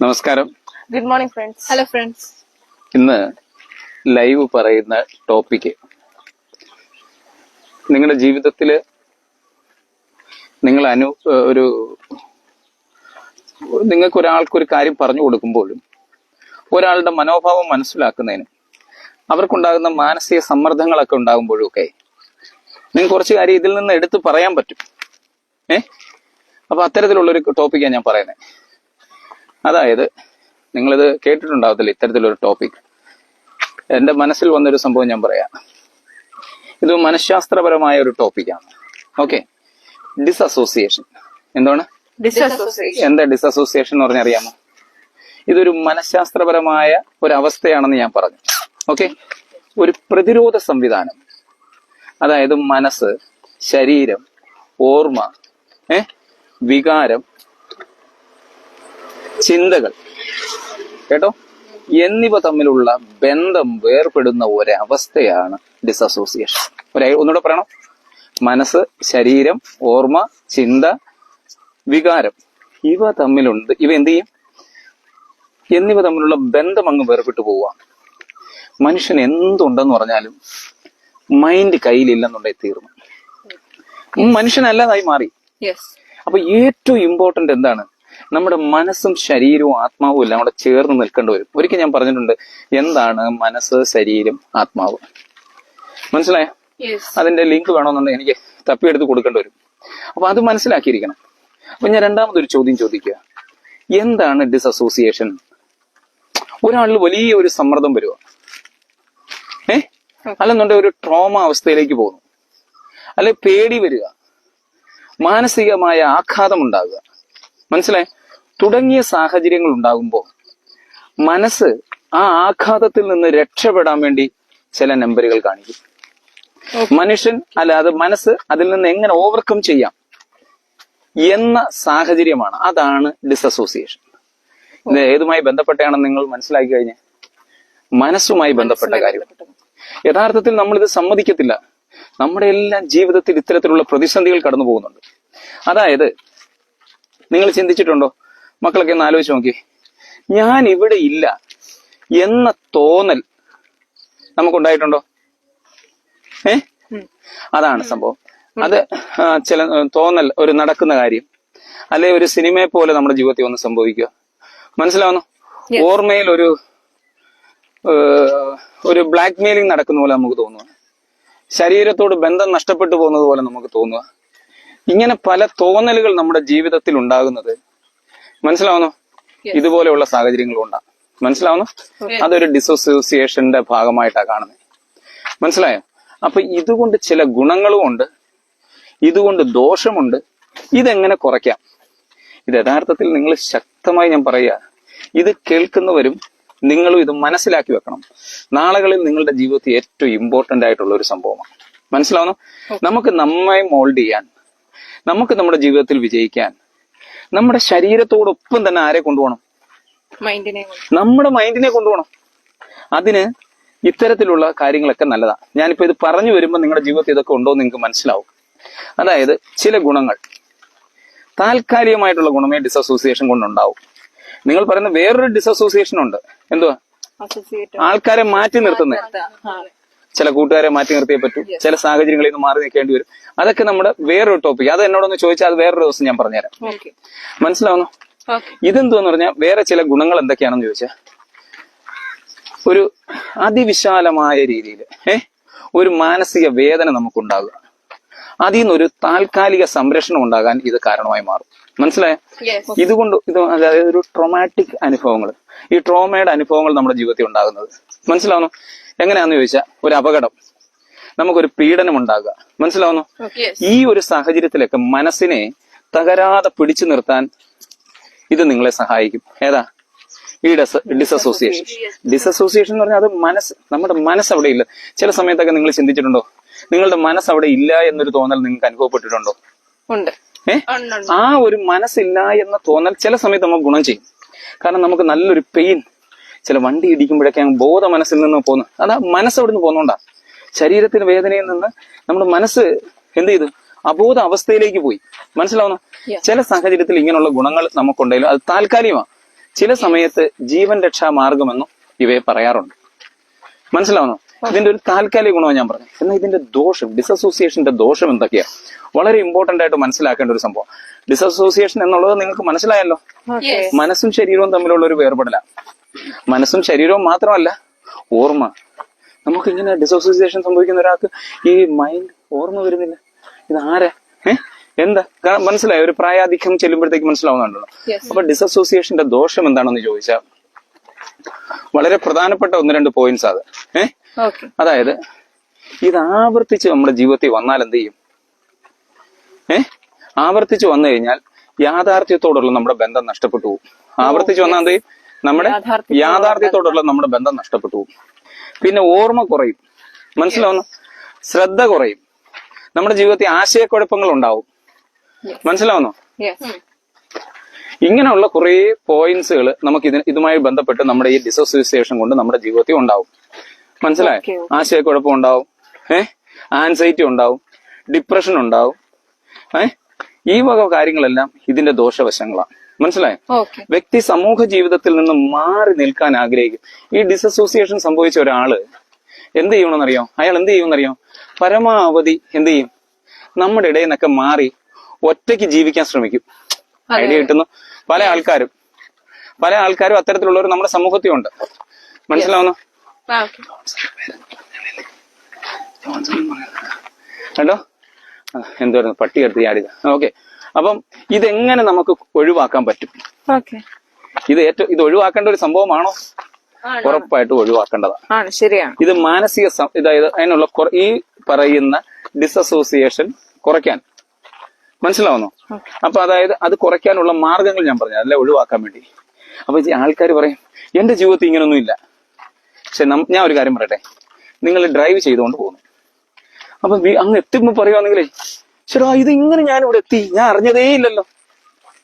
നമസ്കാരം. Good morning friends hello friends ഇന്ന് live പറയുന്ന ടോപ്പിക്ക് നിങ്ങളുടെ ജീവിതത്തിൽ നിങ്ങൾ അനു ഒരു നിങ്ങൾക്ക് ഒരാൾക്കൊരു കാര്യം പറഞ്ഞു കൊടുക്കുമ്പോഴും ഒരാളുടെ മനോഭാവം മനസ്സിലാക്കുന്നതിനും അവർക്കുണ്ടാകുന്ന മാനസിക സമ്മർദ്ദങ്ങളൊക്കെ ഉണ്ടാകുമ്പോഴും ഒക്കെ നിങ്ങൾ കുറച്ച് കാര്യം ഇതിൽ നിന്ന് എടുത്ത് പറയാൻ പറ്റും. ഏ? അപ്പൊ അത്തരത്തിലുള്ളൊരു ടോപ്പിക്കാണ് ഞാൻ പറയുന്നത്. അതായത് നിങ്ങളിത് കേട്ടിട്ടുണ്ടാവത്തില്ല ഇത്തരത്തിലൊരു ടോപ്പിക് എന്റെ മനസ്സിൽ വന്നൊരു സംഭവം ഞാൻ പറയാം. ഇത് മനഃശാസ്ത്രപരമായ ഒരു ടോപ്പിക്കാണ് ഓക്കെ ഡിസസോസിയേഷൻ എന്താണ്? എന്താ ഡിസസോസിയേഷൻ എന്ന് പറഞ്ഞറിയാമോ ഇതൊരു മനഃശാസ്ത്രപരമായ ഒരു അവസ്ഥയാണെന്ന് ഞാൻ പറഞ്ഞു. ഓക്കെ ഒരു പ്രതിരോധ സംവിധാനം. അതായത് മനസ്സ് ശരീരം ഓർമ്മ ഏ? വികാരം ചിന്തകൾ. കേട്ടോ? എന്നിവ തമ്മിലുള്ള ബന്ധം വേർപെടുന്ന ഒരവസ്ഥയാണ് ഡിസസോസിയേഷൻ ഒരു ഒന്നുകൂടെ പറയണം? മനസ്സ് ശരീരം ഓർമ്മ ചിന്ത വികാരം. ഇവ തമ്മിലുണ്ട്. ഇവ എന്ത് ചെയ്യും? എന്നിവ തമ്മിലുള്ള ബന്ധം അങ്ങ് വേർപെട്ടു പോവുക. മനുഷ്യൻ എന്തുണ്ടെന്ന് പറഞ്ഞാലും മൈൻഡ് കയ്യിലില്ലെന്നുണ്ടെങ്കിൽ തീർന്നു. മനുഷ്യനല്ലാതായി മാറി. അപ്പൊ ഏറ്റവും ഇമ്പോർട്ടന്റ് എന്താണ്? നമ്മുടെ മനസ്സും ശരീരവും ആത്മാവും എല്ലാം കൂടെ ചേർന്ന് നിൽക്കേണ്ടി വരും ഒരിക്കൽ ഞാൻ പറഞ്ഞിട്ടുണ്ട് എന്താണ് മനസ്സ് ശരീരം ആത്മാവ്? മനസ്സിലായ? അതിന്റെ ലിങ്ക് വേണമെന്നുണ്ടെങ്കിൽ എനിക്ക് തപ്പിയെടുത്ത് കൊടുക്കേണ്ടി വരും. അപ്പൊ അത് മനസ്സിലാക്കിയിരിക്കണം. അപ്പൊ ഞാൻ രണ്ടാമതൊരു ചോദ്യം ചോദിക്കുക. എന്താണ് ഡിസസോസിയേഷൻ ഒരാളിൽ വലിയ ഒരു സമ്മർദ്ദം വരുക ഏ? അല്ലെന്നുണ്ടെങ്കിൽ ഒരു ട്രോമ അവസ്ഥയിലേക്ക് പോകുന്നു. അല്ലെ പേടി വരിക. മാനസികമായ ആഘാതം ഉണ്ടാകുക. മനസ്സിലായി? തുടങ്ങിയ സാഹചര്യങ്ങൾ ഉണ്ടാകുമ്പോൾ മനസ്സ് ആ ആഘാതത്തിൽ നിന്ന് രക്ഷപ്പെടാൻ വേണ്ടി ചില നമ്പറുകൾ കാണിക്കും. മനുഷ്യൻ അല്ല അത് മനസ്സ് അതിൽ നിന്ന് എങ്ങനെ ഓവർകം ചെയ്യാം എന്ന സാഹചര്യമാണ്. അതാണ് ഡിസസോസിയേഷൻ ഇത് ഏതുമായി ബന്ധപ്പെട്ടാണെന്ന് നിങ്ങൾ മനസ്സിലാക്കി കഴിഞ്ഞാൽ മനസ്സുമായി ബന്ധപ്പെട്ട കാര്യം. യഥാർത്ഥത്തിൽ നമ്മൾ ഇത് സമ്മതിക്കത്തില്ല. നമ്മുടെ എല്ലാം ജീവിതത്തിൽ ഇത്തരത്തിലുള്ള പ്രതിസന്ധികൾ കടന്നു പോകുന്നുണ്ട് അതായത് നിങ്ങൾ ചിന്തിച്ചിട്ടുണ്ടോ? മക്കളൊക്കെ ഒന്ന് ആലോചിച്ച് നോക്കി ഞാൻ ഇവിടെ ഇല്ല എന്ന തോന്നൽ നമുക്കുണ്ടായിട്ടുണ്ടോ? ഏ? അതാണ് സംഭവം. അത് ചില തോന്നൽ ഒരു നടക്കുന്ന കാര്യം. അല്ലെ ഒരു സിനിമയെ പോലെ നമ്മുടെ ജീവിതത്തിൽ ഒന്ന് സംഭവിക്കുക. മനസ്സിലാവുന്നു? ഓർമ്മയിൽ ഒരു ഒരു ബ്ലാക്ക് മെയിലിംഗ് നടക്കുന്ന പോലെ നമുക്ക് തോന്നുക. ശരീരത്തോട് ബന്ധം നഷ്ടപ്പെട്ടു പോകുന്നത് പോലെ നമുക്ക് തോന്നുക. ഇങ്ങനെ പല തോന്നലുകൾ നമ്മുടെ ജീവിതത്തിൽ ഉണ്ടാകുന്നത്. മനസ്സിലാവുന്നു? ഇതുപോലെയുള്ള സാഹചര്യങ്ങൾ ഉണ്ടാകും മനസ്സിലാവുന്നു? അതൊരു ഡിസോസിയേഷന്റെ ഭാഗമായിട്ടാണ് കാണുന്നത്. മനസ്സിലായോ? അപ്പൊ ഇതുകൊണ്ട് ചില ഗുണങ്ങളും ഉണ്ട്. ഇതുകൊണ്ട് ദോഷമുണ്ട്. ഇതെങ്ങനെ കുറയ്ക്കാം? ഇത് യഥാർത്ഥത്തിൽ നിങ്ങൾ ശക്തമായി ഞാൻ പറയുക. ഇത് കേൾക്കുന്നവരും നിങ്ങളും ഇത് മനസ്സിലാക്കി വെക്കണം. നാളുകളിൽ നിങ്ങളുടെ ജീവിതത്തിൽ ഏറ്റവും ഇമ്പോർട്ടന്റ് ആയിട്ടുള്ള ഒരു സംഭവമാണ്. മനസ്സിലാവുന്നു? നമുക്ക് നമ്മെ മോൾഡ് ചെയ്യാൻ നമുക്ക് നമ്മുടെ ജീവിതത്തിൽ വിജയിക്കാൻ നമ്മുടെ ശരീരത്തോടൊപ്പം തന്നെ ആരെ കൊണ്ടുപോകണം? മൈൻഡിനെ നമ്മുടെ മൈൻഡിനെ കൊണ്ടുപോകണം. അതിന് ഇത്തരത്തിലുള്ള കാര്യങ്ങളൊക്കെ നല്ലതാണ് ഞാനിപ്പോ ഇത് പറഞ്ഞു വരുമ്പോൾ നിങ്ങളുടെ ജീവിതത്തിൽ ഇതൊക്കെ ഉണ്ടോ എന്ന് നിങ്ങൾക്ക് മനസ്സിലാവും. അതായത് ചില ഗുണങ്ങൾ. താൽക്കാലികമായിട്ടുള്ള ഗുണമേ ഡിസോസിയേഷൻ കൊണ്ടുണ്ടാവും. നിങ്ങൾ പറയുന്ന വേറൊരു ഡിസോസിയേഷൻ ഉണ്ട്. എന്തുവാ? ആൾക്കാരെ മാറ്റി നിർത്തുന്നത് ചില കൂട്ടുകാരെ മാറ്റി നിർത്തിയേ പറ്റൂ. ചില സാഹചര്യങ്ങളിൽ നിന്ന് മാറി നിൽക്കേണ്ടി വരും. അതൊക്കെ നമ്മുടെ വേറൊരു ടോപ്പിക് അത് എന്നോടൊന്ന് ചോദിച്ചാൽ അത് വേറൊരു ദിവസം ഞാൻ പറഞ്ഞുതരാം. മനസ്സിലാവുന്നു? ഇതെന്തോന്ന് ഇതെന്തുവെന്ന് പറഞ്ഞാൽ വേറെ ചില ഗുണങ്ങൾ എന്തൊക്കെയാണെന്ന് ചോദിച്ചാൽ ഒരു അതിവിശാലമായ രീതിയിൽ ഏ ഒരു മാനസിക വേദന നമുക്കുണ്ടാകുക. അതിൽ നിന്നൊരു താൽക്കാലിക സംരക്ഷണം ഉണ്ടാകാൻ ഇത് കാരണമായി മാറും. മനസ്സിലായോ? ഇതുകൊണ്ട് ഇത് അതായത് ഒരു ട്രോമാറ്റിക് അനുഭവങ്ങൾ. ഈ ട്രോമയുടെ അനുഭവങ്ങൾ നമ്മുടെ ജീവിതത്തിൽ ഉണ്ടാകുന്നത്. മനസ്സിലാവുന്നു? എങ്ങനെയാന്ന് ചോദിച്ചാൽ ഒരു അപകടം. നമുക്കൊരു പീഡനം ഉണ്ടാകുക മനസ്സിലാവുന്നു ഈ ഒരു സാഹചര്യത്തിലൊക്കെ മനസ്സിനെ തകരാതെ പിടിച്ചു നിർത്താൻ ഇത് നിങ്ങളെ സഹായിക്കും. ഏതാ? ഈ ഡസ് ഡിസസോസിയേഷൻ ഡിസസോസിയേഷൻ എന്ന് പറഞ്ഞാൽ അത് മനസ്സ് നമ്മുടെ മനസ്സ് അവിടെ ഇല്ല. ചില സമയത്തൊക്കെ നിങ്ങൾ ചിന്തിച്ചിട്ടുണ്ടോ? നിങ്ങളുടെ മനസ്സ് അവിടെ ഇല്ല എന്നൊരു തോന്നൽ നിങ്ങൾക്ക് അനുഭവപ്പെട്ടിട്ടുണ്ടോ? ഉണ്ട്. ആ ഒരു മനസ്സില്ല എന്ന തോന്നൽ ചില സമയത്ത് നമുക്ക് ഗുണം ചെയ്യും. കാരണം നമുക്ക് നല്ലൊരു പെയിൻ ചില വണ്ടി ഇടിക്കുമ്പോഴൊക്കെ ഞാൻ ബോധ മനസ്സിൽ നിന്ന് പോകുന്നു അതാ മനസ്സ് അവിടെ നിന്ന് പോകുന്നോണ്ടാ ശരീരത്തിന് വേദനയിൽ നിന്ന് നമ്മുടെ മനസ്സ് എന്ത് ചെയ്തു? അബോധ അവസ്ഥയിലേക്ക് പോയി. മനസ്സിലാവുന്ന. ചില സാഹചര്യത്തിൽ ഇങ്ങനെയുള്ള ഗുണങ്ങൾ നമുക്കുണ്ടെങ്കിലും അത് താൽക്കാലികമാണ് ചില സമയത്ത് ജീവൻ രക്ഷാ മാർഗമെന്നും ഇവയെ പറയാറുണ്ട്. മനസ്സിലാവുന്നു? ഇതിന്റെ ഒരു താൽക്കാലിക ഗുണമാണ് ഞാൻ പറഞ്ഞത്. എന്നാൽ ഇതിന്റെ ദോഷം ഡിസസോസിയേഷന്റെ ദോഷം എന്തൊക്കെയാ? വളരെ ഇമ്പോർട്ടന്റ് ആയിട്ട് മനസ്സിലാക്കേണ്ട ഒരു സംഭവം. ഡിസസോസിയേഷൻ എന്നുള്ളത് നിങ്ങൾക്ക് മനസ്സിലായല്ലോ? മനസ്സും ശരീരവും തമ്മിലുള്ള ഒരു വേർപെടല. മനസ്സും ശരീരവും മാത്രമല്ല ഓർമ്മ. നമുക്ക് ഇങ്ങനെ ഡിസോസിയേഷൻ സംഭവിക്കുന്ന ഒരാൾക്ക് ഈ മൈൻഡ് ഓർമ്മ വരുന്നില്ല. ഇത് ആരാ? ഏഹ് എന്താ? കാരണം മനസ്സിലായി? ഒരു പ്രായാധിക്യം ചെല്ലുമ്പോഴത്തേക്ക് മനസ്സിലാവുന്നുണ്ടല്ലോ. അപ്പൊ ഡിസോസിയേഷന്റെ ദോഷം എന്താണെന്ന് ചോദിച്ചാൽ വളരെ പ്രധാനപ്പെട്ട ഒന്ന് രണ്ട് പോയിന്റ്സ് അത്. ഏഹ് അതായത് ഇത് ആവർത്തിച്ച് നമ്മുടെ ജീവിതത്തിൽ വന്നാൽ എന്ത് ചെയ്യും? ഏഹ് ആവർത്തിച്ച് വന്നു കഴിഞ്ഞാൽ യാഥാർത്ഥ്യത്തോടുള്ള നമ്മുടെ ബന്ധം നഷ്ടപ്പെട്ടു പോകും. ആവർത്തിച്ച് വന്നാൽ എന്ത് ചെയ്യും? നമ്മുടെ യാഥാർത്ഥ്യത്തോടുള്ള നമ്മുടെ ബന്ധം നഷ്ടപ്പെട്ടു പോകും. പിന്നെ ഓർമ്മ കുറയും. മനസ്സിലാവുന്നു? ശ്രദ്ധ കുറയും. നമ്മുടെ ജീവിതത്തിൽ ആശയക്കുഴപ്പങ്ങൾ ഉണ്ടാവും. മനസ്സിലാവുന്നു? ഇങ്ങനെയുള്ള കുറെ പോയിന്റ്സുകൾ നമുക്ക് ഇതിന് ഇതുമായി ബന്ധപ്പെട്ട് നമ്മുടെ ഈ ഡിസോസിയേഷൻ കൊണ്ട് നമ്മുടെ ജീവിതത്തിൽ ഉണ്ടാവും. മനസ്സിലായോ. ആശയക്കുഴപ്പം ഉണ്ടാവും. ഏഹ് ആൻസൈറ്റി ഉണ്ടാവും. ഡിപ്രഷൻ ഉണ്ടാവും. ഏഹ് ഈ വക കാര്യങ്ങളെല്ലാം ഇതിന്റെ ദോഷവശങ്ങളാണ്. മനസ്സിലായോ? വ്യക്തി സമൂഹ ജീവിതത്തിൽ നിന്ന് മാറി നിൽക്കാൻ ആഗ്രഹിക്കും. ഈ ഡിസസോസിയേഷൻ സംഭവിച്ച ഒരാൾ എന്ത് ചെയ്യണമെന്നറിയോ അയാൾ എന്ത് ചെയ്യുമെന്നറിയോ? പരമാവധി എന്ത് ചെയ്യും? നമ്മുടെ ഇടയിൽ നിന്നൊക്കെ മാറി ഒറ്റയ്ക്ക് ജീവിക്കാൻ ശ്രമിക്കും. ഐഡിയ കിട്ടുന്നു. പല ആൾക്കാരും. പല ആൾക്കാരും അത്തരത്തിലുള്ളവർ നമ്മുടെ സമൂഹത്തിൽ ഉണ്ട് മനസ്സിലാവുന്നു കണ്ടോ എന്തോ കേട്ടോ എന്തായിരുന്നു പട്ടി എടുത്ത് ചാടിയത്. ഓക്കെ. അപ്പം ഇതെങ്ങനെ നമുക്ക് ഒഴിവാക്കാൻ പറ്റും? ഇത് ഏറ്റവും ഇത് ഒഴിവാക്കേണ്ട ഒരു സംഭവമാണോ? ഉറപ്പായിട്ടും ഒഴിവാക്കേണ്ടതാണ്. ശരിയാണ്. ഇത് മാനസിക ഇതായത് അതിനുള്ള ഈ പറയുന്ന ഡിസസോസിയേഷൻ കുറയ്ക്കാൻ. മനസ്സിലാവുന്നു? അപ്പൊ അതായത് അത് കുറയ്ക്കാനുള്ള മാർഗങ്ങൾ ഞാൻ പറഞ്ഞു അല്ലെ? ഒഴിവാക്കാൻ വേണ്ടി. അപ്പൊ ഈ ആൾക്കാർ പറയും എന്റെ ജീവിതത്തിൽ ഇങ്ങനൊന്നും ഇല്ല. പക്ഷെ ഞാൻ ഒരു കാര്യം പറയട്ടെ. നിങ്ങൾ ഡ്രൈവ് ചെയ്തുകൊണ്ട് പോകുന്നു. അപ്പൊ അങ്ങ് എത്തുമ്പോ പറയുവാണെങ്കിലേ ചേട്ടാ ഇത് ഇങ്ങനെ ഞാൻ ഇവിടെ എത്തി. ഞാൻ അറിഞ്ഞതേ ഇല്ലല്ലോ.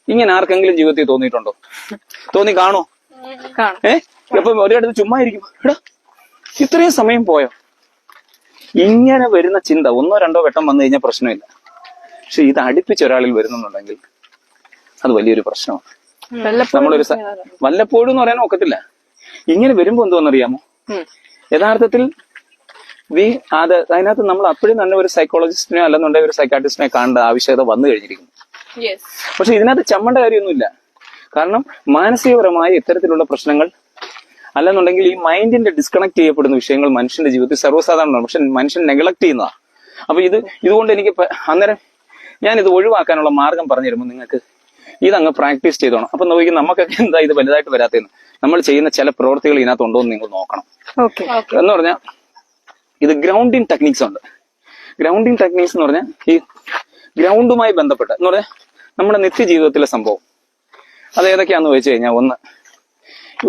ഇങ്ങനെ ആർക്കെങ്കിലും ജീവിതത്തിൽ തോന്നിയിട്ടുണ്ടോ? തോന്നി കാണോ കാണും. ഏ? അപ്പൊ ഒരിടത്ത് ചുമ്മാ ഇരിക്കും. എടാ ഇത്രയും സമയം പോയോ? ഇങ്ങനെ വരുന്ന ചിന്ത ഒന്നോ രണ്ടോ വെട്ടം വന്നു കഴിഞ്ഞാൽ പ്രശ്നമില്ല. പക്ഷെ ഇത് അടുപ്പിച്ച് ഒരാളിൽ വരുന്നുണ്ടെങ്കിൽ അത് വലിയൊരു പ്രശ്നമാണ്. നമ്മളൊരു വല്ലപ്പോഴും എന്ന് പറയാൻ ഒക്കത്തില്ല. ഇങ്ങനെ വരുമ്പോ എന്തോന്നറിയാമോ. യഥാർത്ഥത്തിൽ വി അത് അതിനകത്ത് നമ്മൾ അപ്പോഴും തന്നെ ഒരു സൈക്കോളജിസ്റ്റിനെയോ അല്ലെന്നുണ്ടെങ്കിൽ ഒരു സൈക്കാട്രിസ്റ്റിനെ കാണേണ്ട ആവശ്യകത വന്നു കഴിഞ്ഞിരിക്കുന്നു. പക്ഷെ ഇതിനകത്ത് ചമ്മണ്ട കാര്യമൊന്നുമില്ല. കാരണം മാനസികപരമായ ഇത്തരത്തിലുള്ള പ്രശ്നങ്ങൾ അല്ലെന്നുണ്ടെങ്കിൽ ഈ മൈൻഡിന്റെ ഡിസ്കണക്ട് ചെയ്യപ്പെടുന്ന വിഷയങ്ങൾ മനുഷ്യന്റെ ജീവിതത്തിൽ സർവസാധാരണമാണ്. പക്ഷെ മനുഷ്യൻ നെഗ്ലക്ട് ചെയ്യുന്നതാണ്. അപ്പൊ ഇത് ഇതുകൊണ്ട് എനിക്ക് അന്നേരം ഞാൻ ഇത് ഒഴിവാക്കാനുള്ള മാർഗം പറഞ്ഞു തരുമ്പോൾ നിങ്ങൾക്ക്? ഇതങ്ങ് പ്രാക്ടീസ് ചെയ്തോണം. അപ്പൊ നോക്കി നമുക്കൊക്കെ എന്താ ഇത് വലുതായിട്ട് വരാത്തതെന്ന്. നമ്മൾ ചെയ്യുന്ന ചില പ്രവൃത്തികൾ ഇതിനകത്ത് ഉണ്ടോ എന്ന് നിങ്ങൾ നോക്കണം. എന്ന് പറഞ്ഞാൽ ഇത് ഗ്രൗണ്ടിങ് ടെക്നിക്സ് ഉണ്ട്. ഗ്രൗണ്ടിങ് ടെക്നിക്സ് എന്ന് പറഞ്ഞാൽ ഈ ഗ്രൗണ്ടുമായി ബന്ധപ്പെട്ട് എന്ന് പറഞ്ഞാൽ നമ്മുടെ നിത്യജീവിതത്തിലെ സംഭവം. അത് ഏതൊക്കെയാന്ന് വെച്ച് കഴിഞ്ഞാൽ ഒന്ന്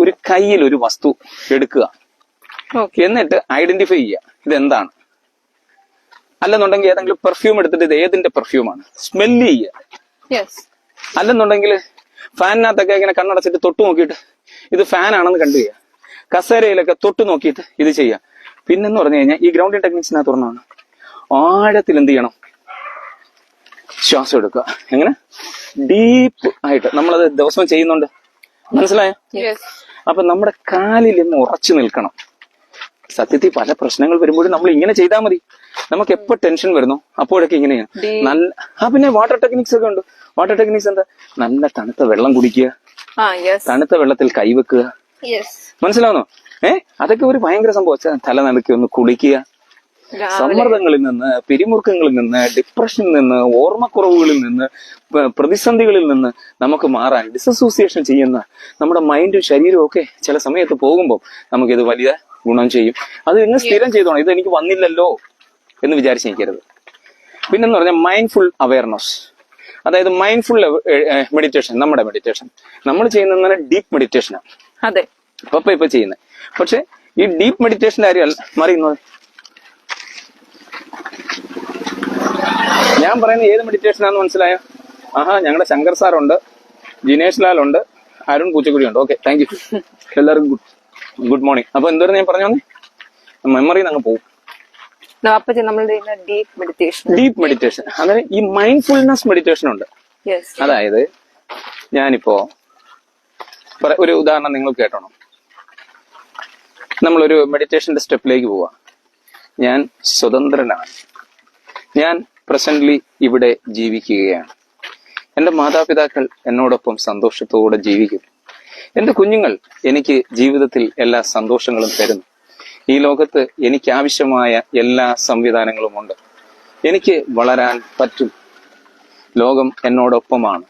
ഒരു കയ്യിൽ ഒരു വസ്തു എടുക്കുക. എന്നിട്ട് ഐഡന്റിഫൈ ചെയ്യുക. ഇതെന്താണ്? അല്ലെന്നുണ്ടെങ്കിൽ ഏതെങ്കിലും പെർഫ്യൂം എടുത്തിട്ട് ഇത് ഏതിന്റെ പെർഫ്യൂമാണ് സ്മെല്ല് ചെയ്യുക. അല്ലെന്നുണ്ടെങ്കിൽ ഫാനിനകത്തൊക്കെ ഇങ്ങനെ കണ്ണടച്ചിട്ട് തൊട്ട് നോക്കിയിട്ട് ഇത് ഫാനാണെന്ന് കണ്ടു ചെയ്യുക. കസേരയിലൊക്കെ തൊട്ട് നോക്കിയിട്ട് ഇത് ചെയ്യുക. പിന്നെന്ന് പറഞ്ഞു കഴിഞ്ഞാൽ ഈ ഗ്രൗണ്ടിങ് ടെക്നിക്സിനകത്ത് ഒരെണ്ണമാണ്. ആഴത്തിൽ എന്ത് ചെയ്യണം? ശ്വാസം എടുക്കുക. എങ്ങനെ? ഡീപ്പ് ആയിട്ട്. നമ്മളത് ദിവസം ചെയ്യുന്നുണ്ട്. മനസ്സിലായോ? അപ്പൊ നമ്മുടെ കാലിൽ ഒന്ന് ഉറച്ചു നിൽക്കണം. സത്യത്തിൽ പല പ്രശ്നങ്ങൾ വരുമ്പോഴും നമ്മൾ ഇങ്ങനെ ചെയ്താൽ മതി. നമുക്ക് എപ്പോ ടെൻഷൻ വരുന്നു അപ്പോഴൊക്കെ ഇങ്ങനെയാണ്. നല്ല ആ പിന്നെ വാട്ടർ ടെക്നിക്സ് ഒക്കെ ഉണ്ട്. വാട്ടർ ടെക്നിക്സ് എന്താ? നല്ല തണുത്ത വെള്ളം കുടിക്കുക. യെസ് തണുത്ത വെള്ളത്തിൽ കൈവെക്കുക. മനസ്സിലാവുന്നോ? ഏ? അതൊക്കെ ഒരു ഭയങ്കര സംഭവം. തല നിലയ്ക്ക് ഒന്ന് കുളിക്കുക. സമ്മർദ്ദങ്ങളിൽ നിന്ന് പിരിമുറുക്കങ്ങളിൽ നിന്ന് ഡിപ്രഷനിൽ നിന്ന് ഓർമ്മക്കുറവുകളിൽ നിന്ന് പ്രതിസന്ധികളിൽ നിന്ന് നമുക്ക് മാറാൻ ഡിസസോസിയേഷൻ ചെയ്യുന്ന നമ്മുടെ മൈൻഡും ശരീരവും ഒക്കെ ചില സമയത്ത് പോകുമ്പോൾ നമുക്കിത് വലിയ ഗുണം ചെയ്യും. അത് ഇന്ന് സ്ഥിരം ചെയ്തോണം. ഇത് എനിക്ക് വന്നില്ലല്ലോ എന്ന് വിചാരിച്ച് നിൽക്കരുത് പിന്നെന്ന് പറഞ്ഞാൽ മൈൻഡ്ഫുൾ അവയർനെസ് അതായത് മൈൻഡ്ഫുൾ മെഡിറ്റേഷൻ നമ്മുടെ മെഡിറ്റേഷൻ നമ്മൾ ചെയ്യുന്ന ഡീപ്പ് മെഡിറ്റേഷനാണ് അതെ. ഇപ്പൊ ഇപ്പൊ ചെയ്യുന്നത് പക്ഷെ ഈ ഡീപ്പ് മെഡിറ്റേഷന്റെ കാര്യമല്ല മറിയുന്നത്. ഞാൻ പറയുന്നത് ഏത് മെഡിറ്റേഷനാന്ന് മനസ്സിലായോ? ആഹാ ഞങ്ങളുടെ ശങ്കർ സാറുണ്ട് ജിനേഷ് ലാൽ ഉണ്ട് അരുൺ പൂച്ചക്കുടി ഉണ്ട്. ഓക്കെ താങ്ക് യു എല്ലാവർക്കും ഗുഡ് ഗുഡ് മോർണിംഗ് അപ്പൊ എന്തോ ഞാൻ പറഞ്ഞു മെമ്മറി അങ്ങ് പോകും ഡീപ് മെഡിറ്റേഷൻ ഡീപ്പ് മെഡിറ്റേഷൻ അങ്ങനെ ഈ മൈൻഡ്ഫുൾനെസ് മെഡിറ്റേഷൻ ഉണ്ട്. അതായത് ഞാനിപ്പോ ഒരു ഉദാഹരണം നിങ്ങൾ കേട്ടോണം. നമ്മളൊരു മെഡിറ്റേഷന്റെ സ്റ്റെപ്പിലേക്ക് പോവാം. ഞാൻ സ്വതന്ത്രനാണ്. ഞാൻ പ്രസന്റ്ലി ഇവിടെ ജീവിക്കുകയാണ്. എന്റെ മാതാപിതാക്കൾ എന്നോടൊപ്പം സന്തോഷത്തോടെ ജീവിക്കുന്നു എന്റെ കുഞ്ഞുങ്ങൾ എനിക്ക് ജീവിതത്തിൽ എല്ലാ സന്തോഷങ്ങളും തരുന്നു. ഈ ലോകത്ത് എനിക്ക് ആവശ്യമായ എല്ലാ സംവിധാനങ്ങളും ഉണ്ട്. എനിക്ക് വളരാൻ പറ്റും. ലോകം എന്നോടൊപ്പമാണ്.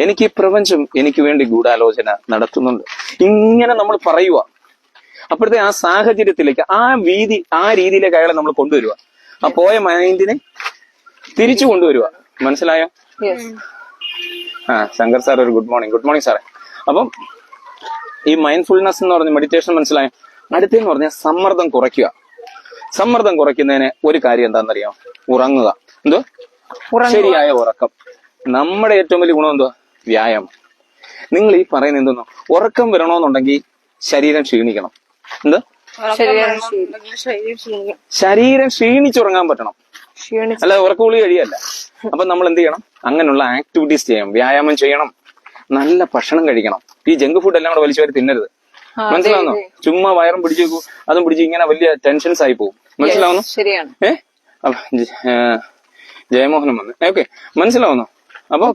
എനിക്ക് പ്രപഞ്ചം എനിക്ക് വേണ്ടി ഗൂഢാലോചന നടത്തുന്നുണ്ട്. ഇങ്ങനെ നമ്മൾ പറയുക അപ്പോഴത്തെ ആ സാഹചര്യത്തിലേക്ക് ആ വീതി ആ രീതിയിലേക്ക് അയാളെ നമ്മൾ കൊണ്ടുവരിക ആ പോയ മൈൻഡിനെ തിരിച്ചു കൊണ്ടുവരിക മനസ്സിലായോ? ആ ശങ്കർ സാർ ഒരു ഗുഡ് മോർണിംഗ് ഗുഡ് മോർണിംഗ് സാറേ. അപ്പം ഈ മൈൻഡ്ഫുൾനെസ് എന്ന് പറഞ്ഞ മെഡിറ്റേഷൻ മനസ്സിലായോ? അടുത്തെന്ന് പറഞ്ഞാൽ സമ്മർദ്ദം കുറയ്ക്കുക. സമ്മർദ്ദം കുറയ്ക്കുന്നതിന് ഒരു കാര്യം എന്താണെന്നറിയാം? ഉറങ്ങുക. എന്തോ? ശരിയായ ഉറക്കം. നമ്മുടെ ഏറ്റവും വലിയ ഗുണം എന്തോ വ്യായാമം. നിങ്ങൾ ഈ പറയുന്ന എന്തോന്നോ? ഉറക്കം വരണമെന്നുണ്ടെങ്കിൽ ശരീരം ക്ഷീണിക്കണം. എന്ത്? ശരീരം ക്ഷീണിച്ചുറങ്ങാൻ പറ്റണം. അല്ല ഉറക്കഗുളി കഴിയല്ല. അപ്പൊ നമ്മൾ എന്ത് ചെയ്യണം? അങ്ങനെയുള്ള ആക്ടിവിറ്റീസ് ചെയ്യണം. വ്യായാമം ചെയ്യണം. നല്ല ഭക്ഷണം കഴിക്കണം. ഈ ജങ്ക് ഫുഡ് എല്ലാം കൂടെ വലിച്ചു വരെ തിന്നരുത്. മനസ്സിലാവുന്നോ? ചുമ്മാ വയറും പിടിച്ചു വെക്കൂ അതും പിടിച്ച് ഇങ്ങനെ വലിയ ടെൻഷൻസ് ആയി പോകും. മനസ്സിലാവുന്നു? ഏഹ് ജയമോഹനം വന്ന്. ഓക്കെ. മനസ്സിലാവുന്നോ? അപ്പൊ.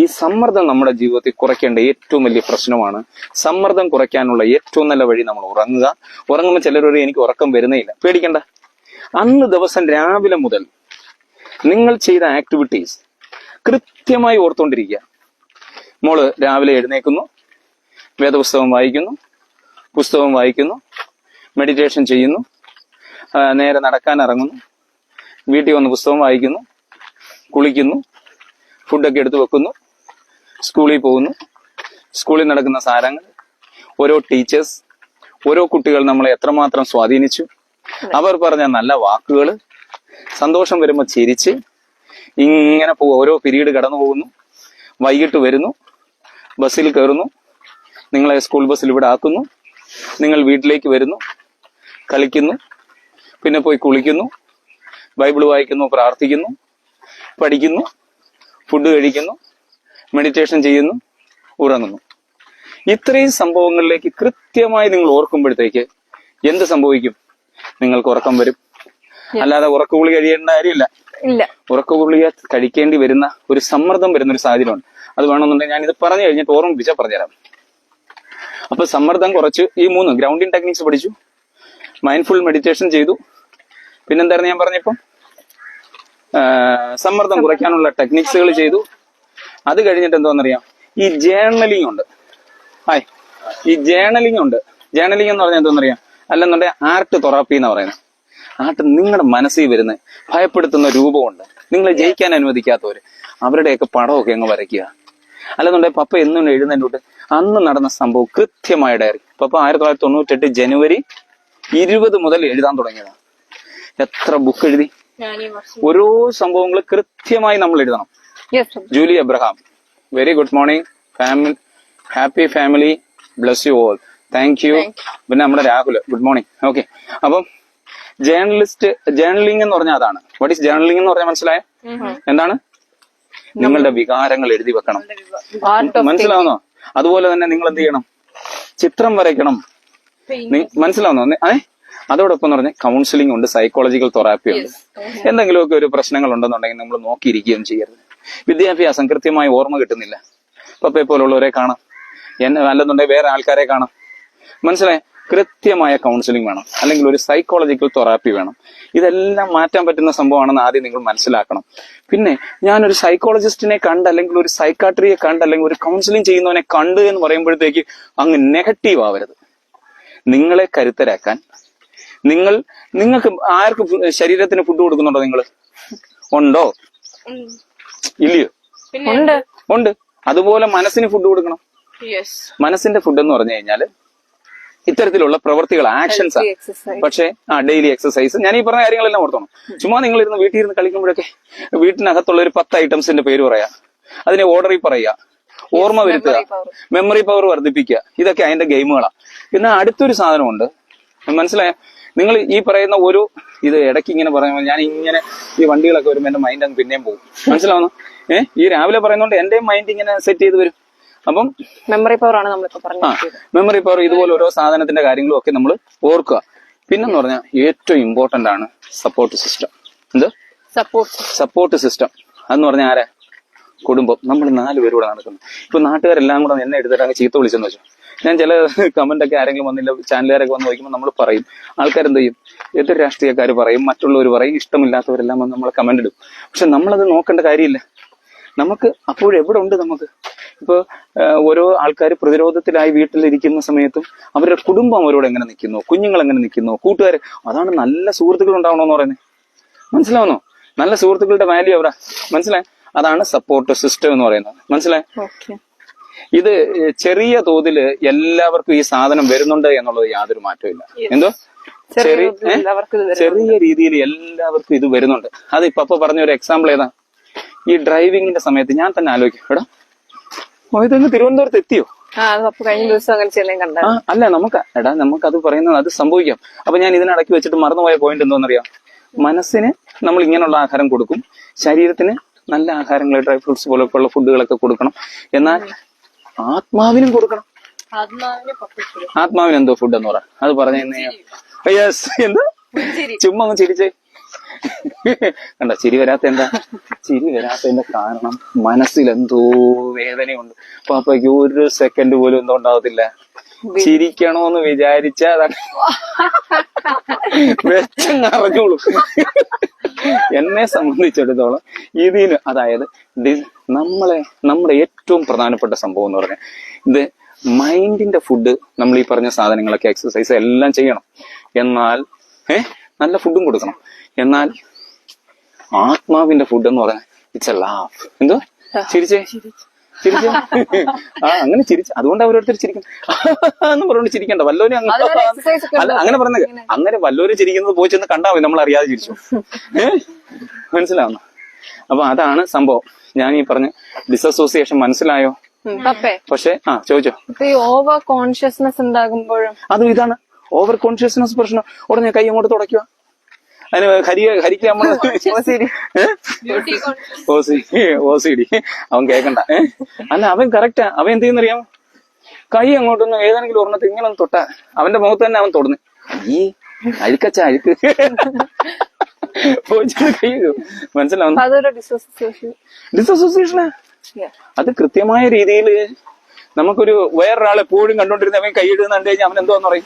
ഈ സമ്മർദ്ദം നമ്മുടെ ജീവിതത്തിൽ കുറയ്ക്കേണ്ട ഏറ്റവും വലിയ പ്രശ്നമാണ്. സമ്മർദ്ദം കുറയ്ക്കാനുള്ള ഏറ്റവും നല്ല വഴി നമ്മൾ ഉറങ്ങുക. ഉറങ്ങുമ്പോൾ ചിലരൊരു എനിക്ക് ഉറക്കം വരുന്നേ ഇല്ല പേടിക്കണ്ട. അന്ന് ദിവസം രാവിലെ മുതൽ നിങ്ങൾ ചെയ്ത ആക്ടിവിറ്റീസ് കൃത്യമായി ഓർത്തുകൊണ്ടിരിക്കുക. മോൾ രാവിലെ എഴുന്നേക്കുന്നു വേദപുസ്തകം വായിക്കുന്നു പുസ്തകം വായിക്കുന്നു മെഡിറ്റേഷൻ ചെയ്യുന്നു നേരെ നടക്കാൻ ഇറങ്ങുന്നു വീട്ടിൽ വന്ന് പുസ്തകം വായിക്കുന്നു കുളിക്കുന്നു ഫുഡൊക്കെ എടുത്തു വെക്കുന്നു. സ്കൂളിൽ പോകുന്നു. സ്കൂളിൽ നടക്കുന്ന സാരങ്ങൾ ഓരോ ടീച്ചേഴ്സ് ഓരോ കുട്ടികൾ നമ്മളെ എത്രമാത്രം സ്വാധീനിച്ചു. അവർ പറഞ്ഞ നല്ല വാക്കുകൾ സന്തോഷം വരുമ്പോൾ ചിരിച്ച് ഇങ്ങനെ പോ ഓരോ പിരീഡ് കടന്നു പോകുന്നു. വൈകിട്ട് വരുന്നു. ബസ്സിൽ കയറുന്നു. നിങ്ങളെ സ്കൂൾ ബസ്സിൽ ഇവിടെ ആക്കുന്നു. നിങ്ങൾ വീട്ടിലേക്ക് വരുന്നു. കളിക്കുന്നു. പിന്നെ പോയി കുളിക്കുന്നു. ബൈബിൾ വായിക്കുന്നു പ്രാർത്ഥിക്കുന്നു പഠിക്കുന്നു. ഫുഡ് കഴിക്കുന്നു മെഡിറ്റേഷൻ ചെയ്യുന്നു ഉറങ്ങുന്നു. ഇത്രയും സംഭവങ്ങളിലേക്ക് കൃത്യമായി നിങ്ങൾ ഓർക്കുമ്പോഴത്തേക്ക് എന്ത് സംഭവിക്കും? നിങ്ങൾക്ക് ഉറക്കം വരും. അല്ലാതെ ഉറക്കഗുളി കഴിയേണ്ട കാര്യമില്ല. ഇല്ല. ഉറക്കഗുളിക കഴിക്കേണ്ടി വരുന്ന ഒരു സമ്മർദ്ദം വരുന്ന ഒരു സാഹചര്യമുണ്ട്. അത് വേണമെന്നുണ്ടെങ്കിൽ ഞാൻ ഇത് പറഞ്ഞു കഴിഞ്ഞിട്ട് ഓർമ്മിപ്പിച്ചാൽ പറഞ്ഞുതരാം. അപ്പൊ സമ്മർദ്ദം കുറച്ച് ഈ മൂന്ന് ഗ്രൗണ്ടിങ് ടെക്നിക്സ് പഠിച്ചു. മൈൻഡ്ഫുൾ മെഡിറ്റേഷൻ ചെയ്തു. പിന്നെന്തായിരുന്നു ഞാൻ പറഞ്ഞപ്പം? സമ്മർദ്ദം കുറയ്ക്കാനുള്ള ടെക്നിക്സുകൾ ചെയ്തു. അത് കഴിഞ്ഞിട്ട് എന്തോന്നറിയാം? ഈ ജേർണലിംഗ് ഉണ്ട്. ഹായ്. ഈ ജേർണലിംഗ് ഉണ്ട്. ജേർണലിംഗ് എന്ന് പറഞ്ഞാൽ എന്തോന്നറിയാം? അല്ലെന്നുണ്ടെങ്കിൽ ആർട്ട് തെറാപ്പി എന്ന് പറയുന്നത്. ആർട്ട് നിങ്ങളുടെ മനസ്സിൽ വരുന്ന ഭയപ്പെടുത്തുന്ന രൂപമുണ്ട്. നിങ്ങളെ ജയിക്കാൻ അനുവദിക്കാത്തവര്. അവരുടെയൊക്കെ പടമൊക്കെ അങ്ങ് വരയ്ക്കുക. അല്ലെന്നുണ്ടെങ്കിൽ പപ്പ എന്നും എഴുന്നേറ്റ് അന്ന് നടന്ന സംഭവം കൃത്യമായ ഡയറി പപ്പ ആയിരത്തി തൊള്ളായിരത്തി തൊണ്ണൂറ്റെട്ട് ജനുവരി ഇരുപത് മുതൽ എഴുതാൻ തുടങ്ങിയതാണ്. എത്ര ബുക്ക് എഴുതി? ഓരോ സംഭവങ്ങൾ കൃത്യമായി നമ്മൾ എഴുതണം. Julie Abraham very good morning family happy family bless you all thank you പിന്നെ നമ്മുടെ രാഹുൽ ഗുഡ് മോർണിംഗ് ഓക്കെ അപ്പം ജേർണലിസ്റ്റ് ജേർണലിംഗ് എന്ന് പറഞ്ഞാൽ അതാണ്. വാട്ട് ഈസ് ജേർണലിംഗ് എന്ന് പറഞ്ഞാൽ മനസ്സിലായ? എന്താണ്? നിങ്ങളുടെ വികാരങ്ങൾ എഴുതി വെക്കണം. മനസ്സിലാവുന്നോ? അതുപോലെ തന്നെ നിങ്ങൾ എന്ത് ചെയ്യണം? ചിത്രം വരയ്ക്കണം. മനസ്സിലാവുന്നോ? ഏ അതോടൊപ്പം പറഞ്ഞാൽ കൗൺസിലിംഗ് ഉണ്ട് സൈക്കോളജിക്കൽ തെറാപ്പി ഉണ്ട്. എന്തെങ്കിലുമൊക്കെ ഒരു പ്രശ്നങ്ങൾ ഉണ്ടെന്നുണ്ടെങ്കിൽ നമ്മൾ നോക്കിയിരിക്കുകയും ചെയ്യരുത്. വിദ്യാഭ്യാസം കൃത്യമായി ഓർമ്മ കിട്ടുന്നില്ല. പപ്പയെ പോലുള്ളവരെ കാണാം. എന്നെ അല്ലെന്നുണ്ടെങ്കിൽ വേറെ ആൾക്കാരെ കാണാം. മനസ്സിലായി? കൃത്യമായ കൗൺസിലിംഗ് വേണം. അല്ലെങ്കിൽ ഒരു സൈക്കോളജിക്കൽ തെറാപ്പി വേണം. ഇതെല്ലാം മാറ്റാൻ പറ്റുന്ന സംഭവമാണെന്ന് ആദ്യം നിങ്ങൾ മനസ്സിലാക്കണം. പിന്നെ ഞാനൊരു സൈക്കോളജിസ്റ്റിനെ കണ്ട് അല്ലെങ്കിൽ ഒരു സൈക്കാട്രിയെ കണ്ട് അല്ലെങ്കിൽ ഒരു കൗൺസിലിംഗ് ചെയ്യുന്നവനെ കണ്ട് എന്ന് പറയുമ്പോഴത്തേക്ക് അങ്ങ് നെഗറ്റീവ് ആവരുത്. നിങ്ങളെ കരുത്തരാക്കാൻ നിങ്ങൾ നിങ്ങൾക്ക് ആർക്ക് ശരീരത്തിന് ഫുഡ് കൊടുക്കുന്നുണ്ടോ നിങ്ങൾ ഉണ്ടോ? ഇല്ലയോ? ഉണ്ട്. ഉണ്ട്. അതുപോലെ മനസ്സിന് ഫുഡ് കൊടുക്കണം. മനസ്സിന്റെ ഫുഡ് എന്ന് പറഞ്ഞു കഴിഞ്ഞാൽ ഇത്തരത്തിലുള്ള പ്രവൃത്തികൾ ആക്ഷൻസ് ആണ്. പക്ഷേ ആ ഡെയിലി എക്സസൈസ് ഞാൻ ഈ പറഞ്ഞ കാര്യങ്ങളെല്ലാം ഓർത്തണം. ചുമ്മാ നിങ്ങൾ ഇരുന്ന് വീട്ടിൽ ഇരുന്ന് കളിക്കുമ്പോഴൊക്കെ വീട്ടിനകത്തുള്ള ഒരു പത്ത് ഐറ്റംസിന്റെ പേര് പറയാ. അതിനെ ഓർഡറിൽ പറയുക ഓർമ്മ വരുത്തുക. മെമ്മറി പവർ വർദ്ധിപ്പിക്കുക. ഇതൊക്കെ അതിന്റെ ഗെയിമുകളാണ് പിന്നെ അടുത്തൊരു സാധനമുണ്ട്. മനസ്സിലായ നിങ്ങൾ ഈ പറയുന്ന ഒരു ഇത് ഇടയ്ക്ക് ഇങ്ങനെ പറയുമ്പോൾ ഞാൻ ഇങ്ങനെ ഈ വണ്ടികളൊക്കെ വരുമ്പോൾ എന്റെ മൈൻഡ് അങ്ങ് പിന്നെയും പോകും. മനസ്സിലാവുന്നു? ഏഹ് ഈ രാവിലെ പറയുന്നോണ്ട് എന്റെ മൈൻഡ് ഇങ്ങനെ സെറ്റ് ചെയ്ത് വരും. അപ്പം മെമ്മറി പവർ ആണ് നമ്മളിപ്പോ ആ പറഞ്ഞത് മെമ്മറി പവർ ഇതുപോലെ ഓരോ സാധനത്തിന്റെ കാര്യങ്ങളും ഒക്കെ നമ്മൾ ഓർക്കുക. പിന്നെന്ന് പറഞ്ഞാൽ ഏറ്റവും ഇമ്പോർട്ടന്റ് ആണ് സപ്പോർട്ട് സിസ്റ്റം എന്ത്? സപ്പോർട്ട് സപ്പോർട്ട് സിസ്റ്റം അതെന്ന് പറഞ്ഞാൽ ആരാ? കുടുംബം. നമ്മൾ നാല് പേരൂടെ നടക്കുന്നു. ഇപ്പൊ നാട്ടുകാരെല്ലാം കൂടെ എന്നെ എടുത്തിട്ട് അങ്ങ് ചീത്ത വിളിച്ചെന്ന് വെച്ചു. ഞാൻ ചില കമന്റ് ഒക്കെ ആരെങ്കിലും വന്നില്ല ചാനലുകാരൊക്കെ വന്ന് നോക്കുമ്പോൾ നമ്മൾ പറയും. ആൾക്കാരെന്ത് ചെയ്യും? എതിർ രാഷ്ട്രീയക്കാർ പറയും മറ്റുള്ളവർ പറയും ഇഷ്ടമില്ലാത്തവരെല്ലാം വന്ന് നമ്മളെ കമന്റ് ഇടും. പക്ഷെ നമ്മളത് നോക്കേണ്ട കാര്യമില്ല. നമുക്ക് അപ്പോഴെവിടെ ഉണ്ട് നമുക്ക്? ഇപ്പൊ ഓരോ ആൾക്കാർ പ്രതിരോധത്തിലായി വീട്ടിലിരിക്കുന്ന സമയത്തും അവരുടെ കുടുംബം അവരോട് എങ്ങനെ നിൽക്കുന്നു? കുഞ്ഞുങ്ങൾ എങ്ങനെ നിൽക്കുന്നു? കൂട്ടുകാർ അതാണ് നല്ല സുഹൃത്തുക്കൾ ഉണ്ടാവണമെന്ന് പറയുന്നത്. മനസ്സിലാവുന്നോ? നല്ല സുഹൃത്തുക്കളുടെ വാല്യൂ എവിടെ മനസ്സിലായി? അതാണ് സപ്പോർട്ട് സിസ്റ്റം എന്ന് പറയുന്നത്. മനസ്സിലായി? ഇത് ചെറിയ തോതിൽ എല്ലാവർക്കും ഈ സാധനം വരുന്നുണ്ട് എന്നുള്ളത് യാതൊരു മാറ്റമില്ല ഇല്ല. എന്തോ? ചെറിയ ചെറിയ രീതിയിൽ എല്ലാവർക്കും ഇത് വരുന്നുണ്ട്. അത് ഇപ്പൊ അപ്പൊ പറഞ്ഞ ഒരു എക്സാമ്പിൾ ഏതാ? ഈ ഡ്രൈവിങ്ങിന്റെ സമയത്ത് ഞാൻ തന്നെ ആലോചിക്കും. എടാ ഇതങ്ങ് തിരുവനന്തപുരത്ത് എത്തിയോ? കഴിഞ്ഞ ദിവസം അങ്ങനെ കണ്ട. അല്ല നമുക്ക് എടാ നമുക്ക് അത് പറയുന്നത് അത് സംഭവിക്കാം. അപ്പൊ ഞാൻ ഇതിനടക്കി വെച്ചിട്ട് മറന്നുപോയ പോയിന്റ് എന്തോന്നറിയാം? മനസ്സിന് നമ്മൾ ഇങ്ങനെയുള്ള ആഹാരം കൊടുക്കും. ശരീരത്തിന് നല്ല ആഹാരങ്ങൾ ഡ്രൈ ഫ്രൂട്ട്സ് പോലൊക്കെയുള്ള ഫുഡുകളൊക്കെ കൊടുക്കണം. എന്നാൽ ആത്മാവിനും കൊടുക്കണം. ആത്മാവിന് എന്തോ ഫുഡ് എന്ന് പറ. അത് പറഞ്ഞു എന്ത്? ചുമ്മാ ചിരിച്ച് ചിരിച്ചേ. കണ്ട ചിരി വരാത്ത എന്താ ചിരി വരാത്തതിന്റെ കാരണം? മനസ്സിൽ എന്തോ വേദനയുണ്ട് പാപ്പയ്ക്ക് ഒരു സെക്കൻഡ് പോലും എന്തോ ഉണ്ടാവത്തില്ല. ചിരിക്കണോന്ന് വിചാരിച്ച വെച്ചങ്ങറിഞ്ഞോളൂ എന്നെ സംബന്ധിച്ചിടത്തോളം ഇതിന് അതായത് നമ്മളെ നമ്മുടെ ഏറ്റവും പ്രധാനപ്പെട്ട സംഭവം എന്ന് പറഞ്ഞാൽ ഇത് മൈൻഡിന്റെ ഫുഡ് നമ്മൾ ഈ പറഞ്ഞ സാധനങ്ങളൊക്കെ എക്സസൈസ് എല്ലാം ചെയ്യണം. എന്നാൽ ഏ? നല്ല ഫുഡും കൊടുക്കണം. എന്നാൽ ആത്മാവിന്റെ ഫുഡ് എന്ന് പറഞ്ഞാൽ ഇറ്റ്സ് എ ലാഫ് എന്തോ? ചിരിച്ചേ? ചിരിച്ചേ. ആ അങ്ങനെ ചിരിച്ചു. അതുകൊണ്ട് അവരോരുത്തർ ചിരിക്കും. എന്ന് പറഞ്ഞുകൊണ്ട് ചിരിക്കണ്ട. വല്ലോരും അല്ല അങ്ങനെ പറഞ്ഞത് അങ്ങനെ വല്ലോരും ചിരിക്കുന്നത് പോയി ചെന്ന് കണ്ടാ മതി. നമ്മൾ അറിയാതെ ചിരിച്ചു. ഏഹ് മനസ്സിലാവുന്നു. അപ്പൊ അതാണ് സംഭവം. ഞാൻ ഈ പറഞ്ഞ ഡിസോസിയേഷൻ മനസ്സിലായോ? പക്ഷേ ആ ചോദിച്ചോ? ഓവർ കോൺഷ്യസ്നെസ് ഉണ്ടാകുമ്പോഴും അതും ഇതാണ്. ഓവർ കോൺഷ്യസ്നസ് പ്രശ്നം. ഉടനെ കൈ അങ്ങോട്ട് തുടയ്ക്കുക. അതിന് ഹരി ഹരിക്ക് നമ്മൾ ഓ സി ഡി അവൻ കേക്കണ്ട. അല്ല അവൻ കറക്റ്റാ അവൻ എന്ത് ചെയ്യുന്നറിയാമോ? കൈ അങ്ങോട്ടൊന്ന് ഏതെങ്കിലും ഒരെണ്ണത്തിൽ ഇങ്ങനെ ഒന്ന് തൊട്ടാ. അവന്റെ മുഖത്ത് തന്നെ അവൻ തൊടുന്നു. ഈ അഴുക്കച്ച അഴുക്ക്. ഡിസോസിയേഷനാ അത് കൃത്യമായ രീതിയിൽ നമുക്കൊരു വേറൊരാൾ എപ്പോഴും കണ്ടോണ്ടിരുന്ന അവൻ കൈയിടുന്ന കണ്ടു കഴിഞ്ഞാൽ അവൻ എന്തോന്ന് പറയും?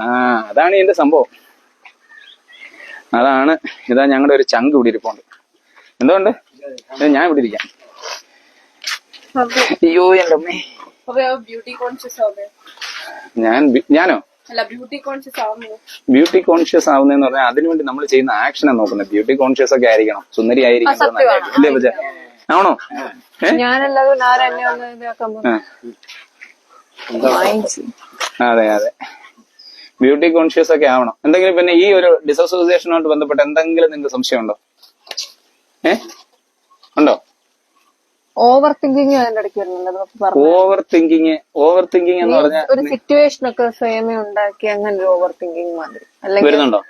ആ അതാണ് ഇതിന്റെ സംഭവം. അതാണ് ഇതാ ഞങ്ങളുടെ ഒരു ചങ്ക് ഇവിടെ ഇരിപ്പുണ്ട്. എന്തുകൊണ്ട്? ഞാൻ ഇവിടെ ഇരിക്കാം. അയ്യോ എന്റെ അമ്മേ. ഞാൻ ഞാനോ? ബ്യൂട്ടി കോൺഷ്യസ് ആവുന്നതെന്ന് പറഞ്ഞാൽ അതിനുവേണ്ടി നമ്മൾ ചെയ്യുന്ന ആക്ഷനെ നോക്കുന്നത്. ബ്യൂട്ടി കോൺഷ്യസ് ഒക്കെ ആയിരിക്കണം. സുന്ദരി ആയിരിക്കണം അല്ലേ പറ്റ ആണോ? ഞാനല്ലാതെ അതെ അതെ. ബ്യൂട്ടി കോൺഷ്യസ് ഒക്കെ ആവണം. എന്തെങ്കിലും പിന്നെ ഈ ഒരു ഡിസോസിയേഷനുമായിട്ട് ബന്ധപ്പെട്ട് എന്തെങ്കിലും നിങ്ങൾക്ക് സംശയമുണ്ടോ? ഏ? ഉണ്ടോ? Overthinking overthinking overthinking എന്ന് പറഞ്ഞാൽ ഒരു സിറ്റുവേഷൻ ഒക്കെ സ്വയമേ ഉണ്ടാക്കി അങ്ങനെ ഒരു ഓവർ തിങ്കിങ് മാതിരി. അല്ലെങ്കിൽ വരുന്നുണ്ടോ?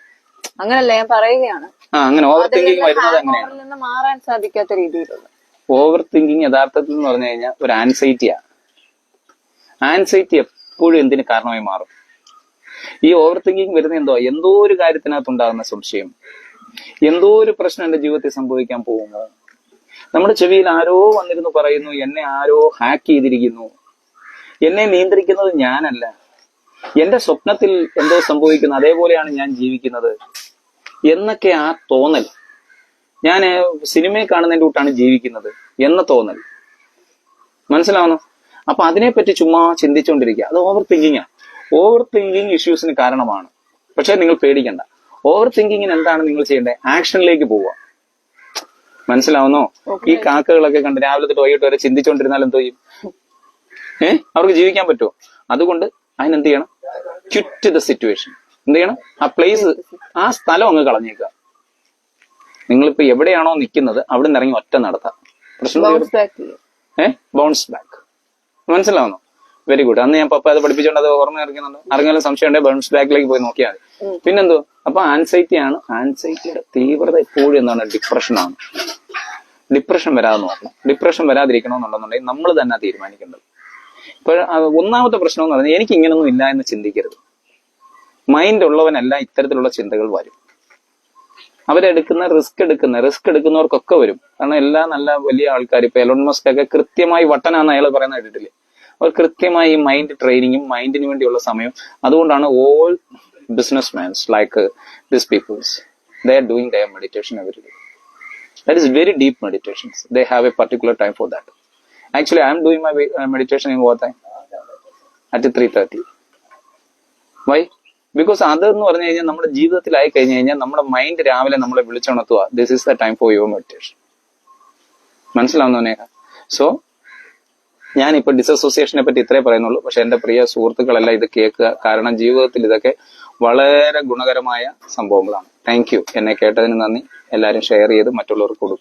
അങ്ങനല്ല ഞാൻ പറയുകയാണ്. ആ അങ്ങനെ ഓവർ തിങ്കിങ് വരുന്നത് അങ്ങനെയാണ് നിന്ന് മാറാൻ സാധിക്കാത്ത രീതിയിലുള്ള ഓവർ തിങ്കിങ് യഥാർത്ഥത്തിൽ എന്ന് പറഞ്ഞു കഴിഞ്ഞാൽ ഒരു ആൻസൈറ്റിയാണ് ആൻസൈറ്റി എപ്പോഴും എന്തിന് കാരണമായി മാറും? ഈ ഓവർ തിങ്കിങ് വരുന്ന എന്തോ? എന്തോ ഒരു കാര്യത്തിനകത്തുണ്ടാകുന്ന സംശയം. എന്തോ ഒരു പ്രശ്നം എന്റെ ജീവിതത്തിൽ സംഭവിക്കാൻ പോകുമോ നമ്മുടെ ചെവിയിൽ ആരോ വന്നിരുന്നു പറയുന്നു എന്നെ ആരോ ഹാക്ക് ചെയ്തിരിക്കുന്നു. എന്നെ നിയന്ത്രിക്കുന്നത് ഞാനല്ല. എന്റെ സ്വപ്നത്തിൽ എന്തോ സംഭവിക്കുന്നു അതേപോലെയാണ് ഞാൻ ജീവിക്കുന്നത്. എന്നൊക്കെ ആ തോന്നൽ. ഞാൻ സിനിമയെ കാണുന്നതിന്റെ കൂട്ടാണ് ജീവിക്കുന്നത് എന്ന തോന്നൽ. മനസ്സിലാവുന്നു? അപ്പൊ അതിനെപ്പറ്റി ചുമ്മാ ചിന്തിച്ചുകൊണ്ടിരിക്കുക അത് ഓവർ തിങ്കിങ് ആണ് ഓവർ തിങ്കിങ് ഇഷ്യൂസിന് കാരണമാണ്. പക്ഷെ നിങ്ങൾ പേടിക്കണ്ട. ഓവർ തിങ്കിങ്ങിന് എന്താണ് നിങ്ങൾ ചെയ്യേണ്ടത്? ആക്ഷനിലേക്ക് പോവുക. മനസ്സിലാവുന്നോ? ഈ കാക്കകളൊക്കെ കണ്ട് രാവിലെ തൊട്ട് വൈകിട്ട് വരെ ചിന്തിച്ചുകൊണ്ടിരുന്നാൽ എന്തോ ചെയ്യും? ഏ? അവർക്ക് ജീവിക്കാൻ പറ്റുമോ? അതുകൊണ്ട് അതിനെന്ത് ചെയ്യണം? ക്വിറ്റ് ദ സിറ്റുവേഷൻ എന്ത് ചെയ്യണം? ആ പ്ലേസ് ആ സ്ഥലം അങ്ങ് കളഞ്ഞേക്കുക. നിങ്ങളിപ്പോ എവിടെയാണോ നിൽക്കുന്നത് അവിടെ നിന്ന് ഇറങ്ങി ഒറ്റ നടത്താം. പ്രശ്നം തീരും. ബൗൺസ് ബാക്ക് ചെയ്യും ഏ ബൗൺസ് ബാക്ക് മനസ്സിലാവുന്നു. വെരി ഗുഡ് അന്ന് ഞാൻ പപ്പ അത് പഠിപ്പിച്ചോണ്ട് അത് ഓർമ്മ ഇറങ്ങുന്നുണ്ട് അറിഞ്ഞാലും സംശയം ഉണ്ടെങ്കിൽ ബൗൺസ് ബാക്കിലേക്ക് പോയി നോക്കിയാൽ മതി. പിന്നെന്തോ? അപ്പൊ ആൻസൈറ്റി ആണ്. ആൻസൈറ്റിയുടെ തീവ്രത എപ്പോഴും എന്താണ്? ഡിപ്രഷൻ ആണ്. ഡിപ്രഷൻ വരാതെ നോക്കണം. ഡിപ്രഷൻ വരാതിരിക്കണമെന്നുണ്ടെന്നുണ്ടെങ്കിൽ നമ്മൾ തന്നെ തീരുമാനിക്കേണ്ടത്. ഇപ്പോൾ ഒന്നാമത്തെ പ്രശ്നം എന്ന് പറഞ്ഞാൽ എനിക്ക് ഇങ്ങനൊന്നും ഇല്ല എന്ന് ചിന്തിക്കരുത്. മൈൻഡ് ഉള്ളവനല്ല ഇത്തരത്തിലുള്ള ചിന്തകൾ വരും. അവരെടുക്കുന്ന റിസ്ക് എടുക്കുന്ന റിസ്ക് എടുക്കുന്നവർക്കൊക്കെ വരും. കാരണം എല്ലാ നല്ല വലിയ ആൾക്കാർ ഇപ്പൊ എലോൺ മസ്ക് ഒക്കെ കൃത്യമായി വട്ടനാന്ന് അയാൾ പറയുന്ന കേട്ടിട്ടില്ലേ? അവർ കൃത്യമായി മൈൻഡ് ട്രെയിനിങ്ങും മൈൻഡിന് വേണ്ടിയുള്ള സമയം അതുകൊണ്ടാണ് all business mans like this peoples they are doing their meditation every day that is very deep meditations they have a particular time for that actually I'm doing my meditation in what time at three thirty why because അതെന്ന് പറഞ്ഞു കഴിഞ്ഞാൽ നമ്മുടെ ജീവിതത്തിലായി കഴിഞ്ഞു കഴിഞ്ഞാൽ നമ്മുടെ mind രാവിലെ നമ്മളെ വിളിച്ചുണർത്തുക. This is the time for your meditation മനസ്സിലാവുന്നവനേക so ഞാൻ ഞാനിപ്പോ ഡിസസോസിയേഷനെ പറ്റി ഇത്രേ പറയുന്നുള്ളൂ. പക്ഷെ എന്റെ പ്രിയ സുഹൃത്തുക്കളെല്ലാം ഇത് കേൾക്കുക. കാരണം ജീവിതത്തിൽ ഇതൊക്കെ വളരെ ഗുണകരമായ സംഭവങ്ങളാണ്. താങ്ക് യു എന്നെ കേട്ടതിന് നന്ദി. എല്ലാവരും ഷെയർ ചെയ്ത് മറ്റുള്ളവർക്ക് കൊടുക്കുക.